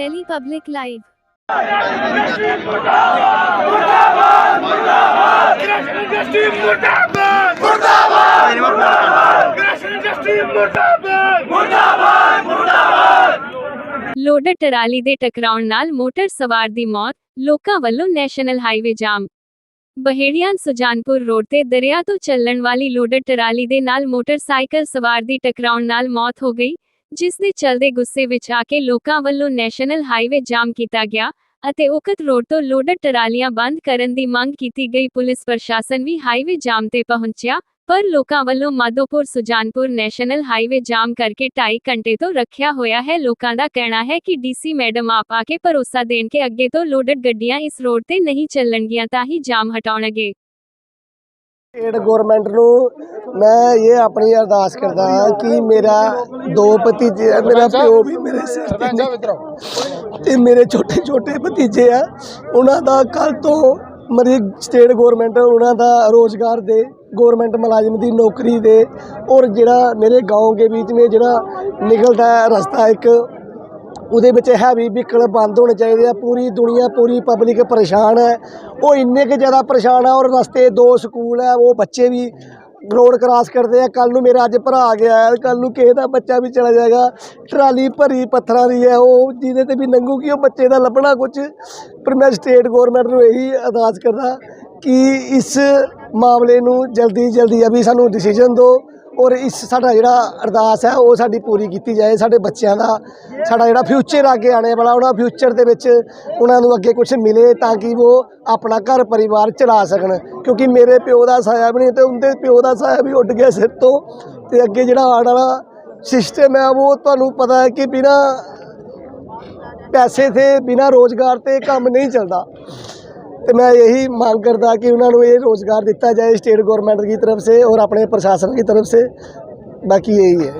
Delhi Public Live. Krishan industry ਮੁਰਦਾਬਾਦ ਮੁਰਦਾਬਾਦ Krishna industry ਮੁਰਦਾਬਾਦ ਮੁਰਦਾਬਾਦ ਮੁਰਦਾਬਾਦ ਲੋਡਰ ਟਰਾਲੀ ਦੇ ਟਕਰਾਉਣ ਨਾਲ ਮੋਟਰ ਸਵਾਰ ਦੀ ਮੌਤ ਲੋਕਾਂ ਵੱਲੋਂ national highway jam Baheriyan Sujanpur road ਤੇ ਦਰਿਆ ਤੋਂ ਚੱਲਣ ਵਾਲੀ ਲੋਡਰ ਟਰਾਲੀ ਦੇ ਨਾਲ ਮੋਟਰਸਾਈਕਲ ਸਵਾਰ ਦੀ ਟਕਰਾਉਣ ਨਾਲ ਮੌਤ ਹੋ ਗਈ ਜਿਸ ਦੇ ਚਲਦੇ ਗੁੱਸੇ ਵਿੱਚ ਆ ਕੇ ਲੋਕਾਂ ਵੱਲੋਂ ਨੈਸ਼ਨਲ ਹਾਈਵੇ ਜਾਮ ਕੀਤਾ ਗਿਆ ਅਤੇ ਉਕਤ ਰੋਡ ਤੋਂ ਲੋਡਰ ਟਰਾਲੀਆਂ ਬੰਦ ਕਰਨ ਦੀ ਮੰਗ ਕੀਤੀ ਗਈ। ਪੁਲਿਸ ਪ੍ਰਸ਼ਾਸਨ ਵੀ ਹਾਈਵੇ ਜਾਮ ਤੇ ਪਹੁੰਚਿਆ, ਪਰ ਲੋਕਾਂ ਵੱਲੋਂ ਮਾਧੋਪੁਰ ਸੁਜਾਨਪੁਰ ਨੈਸ਼ਨਲ ਹਾਈਵੇ ਜਾਮ ਕਰਕੇ 2.5 ਘੰਟੇ ਤੋਂ ਰੱਖਿਆ ਹੋਇਆ ਹੈ। ਲੋਕਾਂ ਦਾ ਕਹਿਣਾ ਹੈ ਕਿ ਡੀਸੀ ਮੈਡਮ ਆਪ ਆ ਕੇ ਭਰੋਸਾ ਦੇਣ ਕੇ ਅੱਗੇ ਤੋਂ ਲੋਡਡ ਗੱਡੀਆਂ ਇਸ ਰੋਡ ਤੇ ਨਹੀਂ ਚੱਲਣਗੀਆਂ ਤਾਂ ਹੀ ਜਾਮ ਹਟਾਉਣਗੇ। ਸਟੇਟ ਗਵਰਨਮੈਂਟ ਨੂੰ ਮੈਂ ਇਹ ਆਪਣੀ ਅਰਦਾਸ ਕਰਦਾ ਹਾਂ ਕਿ ਮੇਰਾ ਦੋ ਭਤੀਜੇ ਆ ਮੇਰਾ ਪਿਓ ਵੀ ਮੇਰੇ ਸਿਰ ਤੇ ਨੇ। ਤੇ ਮੇਰੇ ਛੋਟੇ ਛੋਟੇ ਭਤੀਜੇ ਆ ਉਹਨਾਂ ਦਾ ਕੱਲ ਤੋਂ ਮਰੀ ਸਟੇਟ ਗਵਰਨਮੈਂਟ ਉਹਨਾਂ ਦਾ ਰੋਜ਼ਗਾਰ ਦੇ ਗਵਰਨਮੈਂਟ ਮੁਲਾਜ਼ਮ ਦੀ ਨੌਕਰੀ ਦੇ ਔਰ ਜਿਹੜਾ ਮੇਰੇ گاؤں ਕੇ ਵਿੱਚ ਮੇ ਜਿਹੜਾ ਨਿਕਲਦਾ ਹੈ ਰਸਤਾ ਇੱਕ ਉਹਦੇ ਵਿੱਚ ਹੈਵੀ ਵਹੀਕਲ ਬੰਦ ਹੋਣੇ ਚਾਹੀਦੇ ਆ, ਪੂਰੀ ਦੁਨੀਆ, ਪੂਰੀ ਪਬਲਿਕ ਪਰੇਸ਼ਾਨ ਹੈ। ਉਹ ਇੰਨੇ ਕੁ ਜ਼ਿਆਦਾ ਪਰੇਸ਼ਾਨ ਆ, ਔਰ ਰਸਤੇ ਦੋ ਸਕੂਲ ਹੈ ਉਹ ਬੱਚੇ ਵੀ ਰੋਡ ਕਰਾਸ ਕਰਦੇ ਆ। ਕੱਲ ਨੂੰ ਮੇਰਾ ਅੱਜ ਭਰਾ ਗਿਆ ਹੈ ਕੱਲ ਨੂੰ ਕਿਸੇ ਦਾ ਬੱਚਾ ਵੀ ਚਲਾ ਜਾਏਗਾ। ਟਰਾਲੀ ਭਰੀ ਪੱਥਰਾਂ ਦੀ ਹੈ, ਉਹ ਜਿਹਦੇ ਤੇ ਵੀ ਲੰਘੂਗੀ ਉਹ ਬੱਚੇ ਦਾ ਲੱਭਣਾ ਕੁਝ ਪਰ ਮੈਂ ਸਟੇਟ ਗਵਰਨਮੈਂਟ ਨੂੰ ਇਹੀ ਅਰਦਾਸ ਕਰਦਾ ਕਿ ਇਸ ਮਾਮਲੇ ਨੂੰ ਜਲਦੀ ਜਲਦੀ ਅਭੀ ਸਾਨੂੰ ਡਿਸੀਜਨ ਦਿਓ। ਔਰ ਇਸ ਸਾਡਾ ਜਿਹੜਾ ਅਰਦਾਸ ਹੈ, ਉਹ ਸਾਡੀ ਪੂਰੀ ਕੀਤੀ ਜਾਏ, ਸਾਡੇ ਬੱਚਿਆਂ ਦਾ। ਸਾਡਾ ਜਿਹੜਾ ਫਿਊਚਰ ਅੱਗੇ ਆਉਣੇ ਵਾਲਾ, ਉਹਨਾਂ ਫਿਊਚਰ ਦੇ ਵਿੱਚ ਉਹਨਾਂ ਨੂੰ ਅੱਗੇ ਕੁਝ ਮਿਲੇ ਤਾਂ ਕਿ ਉਹ ਆਪਣਾ ਘਰ ਪਰਿਵਾਰ ਚਲਾ ਸਕਣ। ਕਿਉਂਕਿ ਮੇਰੇ ਪਿਓ ਦਾ ਸਾਇਆ ਵੀ ਨਹੀਂ ਤੇ ਉਹਦੇ ਪਿਓ ਦਾ ਸਾਇਆ ਵੀ ਉੱਡ ਗਿਆ ਸਿਰ ਤੋਂ। ਤੇ ਅੱਗੇ ਜਿਹੜਾ ਆਉਣ ਵਾਲਾ ਸਿਸਟਮ ਹੈ, ਉਹ ਤੁਹਾਨੂੰ ਪਤਾ ਹੈ ਕਿ ਬਿਨਾ ਪੈਸੇ ਤੇ ਬਿਨਾ ਰੋਜ਼ਗਾਰ ਤੇ ਕੰਮ ਨਹੀਂ ਚੱਲਦਾ। ਤੇ मैं यही मांग करता कि उन्होंने ये रोज़गार दिता जाए स्टेट गवर्नमेंट की तरफ से और अपने प्रशासन की तरफ से बाकी यही है